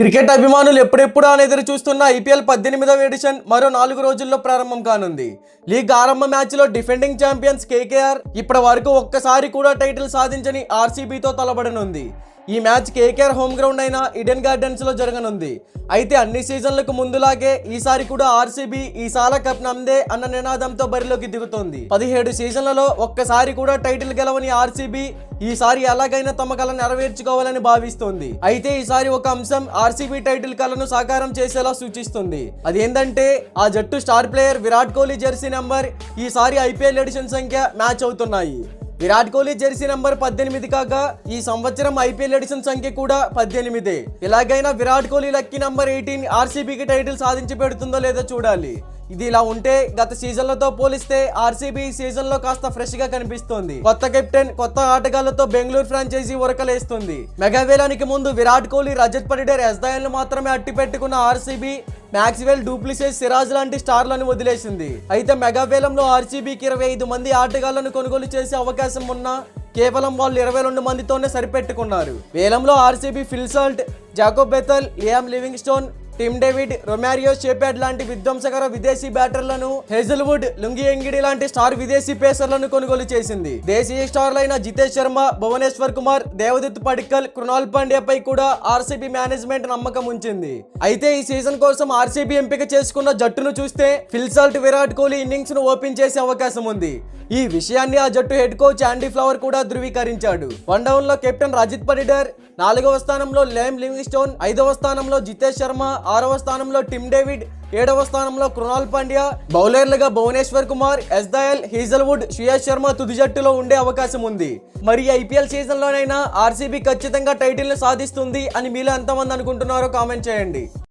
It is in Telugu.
క్రికెట్ అభిమానులు ఎప్పుడెప్పుడు అని ఎదురు చూస్తున్న ఐపీఎల్ పద్దెనిమిదవ ఎడిషన్ మరో నాలుగు రోజుల్లో ప్రారంభం కానుంది. లీగ్ ఆరంభ మ్యాచ్లో డిఫెండింగ్ ఛాంపియన్స్ కేకేఆర్ ఇప్పటి వరకు ఒక్కసారి కూడా టైటిల్ సాధించని ఆర్సీబీతో తలబడనుంది. ఈ మ్యాచ్ కేకేఆర్ హోమ్ గ్రౌండ్ అయిన ఇడెన్ గార్డెన్స్లో జరగనుంది. అయితే అన్ని సీజన్లకు ముందులాగే ఈసారి కూడా ఆర్సీబీ ఈసాల కప్ నమ్దే అన్న నినాదంతో బరిలోకి దిగుతోంది. పదిహేడు సీజన్లలో ఒక్కసారి కూడా టైటిల్ గెలవని ఆర్సీబీ ఈసారి ఎలాగైనా తమ కళ నెరవేర్చుకోవాలని భావిస్తోంది. అయితే ఈసారి ఒక అంశం ఆర్సీబీ టైటిల్ కళను సాకారం చేసేలా సూచిస్తుంది. అదేంటంటే ఆ జట్టు star player Virat Kohli jersey number ఈసారి ఐపీఎల్ ఎడిషన్ సంఖ్య మ్యాచ్ అవుతున్నాయి. విరాట్ కోహ్లీ జెర్సీ నంబర్ పద్దెనిమిది కాగా ఈ సంవత్సరం ఐపీఎల్ ఎడిషన్ సంఖ్య కూడా పద్దెనిమిదే. ఇలాగైనా Virat Kohli lucky number eighteen ఆర్సీబీకి title సాధించి పెడుతుందో లేదో చూడాలి. ఇది ఇలా ఉంటే గత సీజన్లతో పోలిస్తే ఆర్సీబీ ఈ సీజన్లో కాస్త ఫ్రెష్గా కనిపిస్తోంది. కొత్త కెప్టెన్ కొత్త ఆటగాళ్ళతో బెంగళూరు ఫ్రాంచైజీ ఉరకలేస్తుంది మెగావేలానికి ముందు విరాట్ కోహ్లీ రజత్ పడిడర్ ఎస్దాయన్లు మాత్రమే అట్టి పెట్టుకున్న ఆర్సీబీ మ్యాక్సివెల్ డూప్లిసెస్ సిరాజ్ లాంటి స్టార్లను వదిలేసింది. అయితే మెగావేలంలో ఆర్సీబీకి ఇరవై ఐదు మంది ఆటగాళ్ళను కొనుగోలు చేసే అవకాశం ఉన్నా కేవలం వాళ్ళు ఇరవై రెండు మందితోనే సరిపెట్టుకున్నారు. వేలంలో RCB Phil Salt Jacob Bethell Liam Livingstone Tim David Romario Shepherd లాంటి విధ్వంసకర విదేశీ బ్యాటర్లను హెజల్వుడ్ లుంగి ఎంగిడి లాంటి స్టార్ విదేశీ పేసర్లను కొనుగోలు చేసింది. దేశీయ స్టార్లైన జితేష్ శర్మ భువనేశ్వర్ కుమార్ దేవదత్ పడిక్కల్ కృణాల్ పాండ్యాపై కూడా ఆర్సీబీ మేనేజ్మెంట్ నమ్మకం ఉంచింది. అయితే ఈ సీజన్ కోసం ఆర్సీబీ ఎంపిక చేసుకున్న జట్టును చూస్తే ఫిల్సాల్ట్ విరాట్ కోహ్లీ ఇన్నింగ్స్ను ఓపెన్ చేసే అవకాశం ఉంది. ఈ విషయాన్ని ఆ జట్టు హెడ్ కోచ్ యాండీ ఫ్లవర్ కూడా ధృవీకరించాడు. వన్ డౌన్లో కెప్టెన్ రజిత్ పడిడర్ నాలుగవ స్థానంలో లేమ్ లివింగ్ స్టోన్ ఐదవ స్థానంలో జితేష్ శర్మ ఆరవ స్థానంలో టిమ్ డేవిడ్ ఏడవ స్థానంలో కృణాల్ పాండ్యా బౌలర్లుగా భువనేశ్వర్ కుమార్ ఎస్ దయల్ హీజల్వుడ్ శ్రేయస్ శర్మ తుది జట్టులో ఉండే అవకాశం ఉంది. మరి ఐపీఎల్ సీజన్ లోనైనా ఆర్సీబీ ఖచ్చితంగా టైటిల్ను సాధిస్తుంది అని మీలో ఎంతమంది అనుకుంటున్నారో కామెంట్ చేయండి.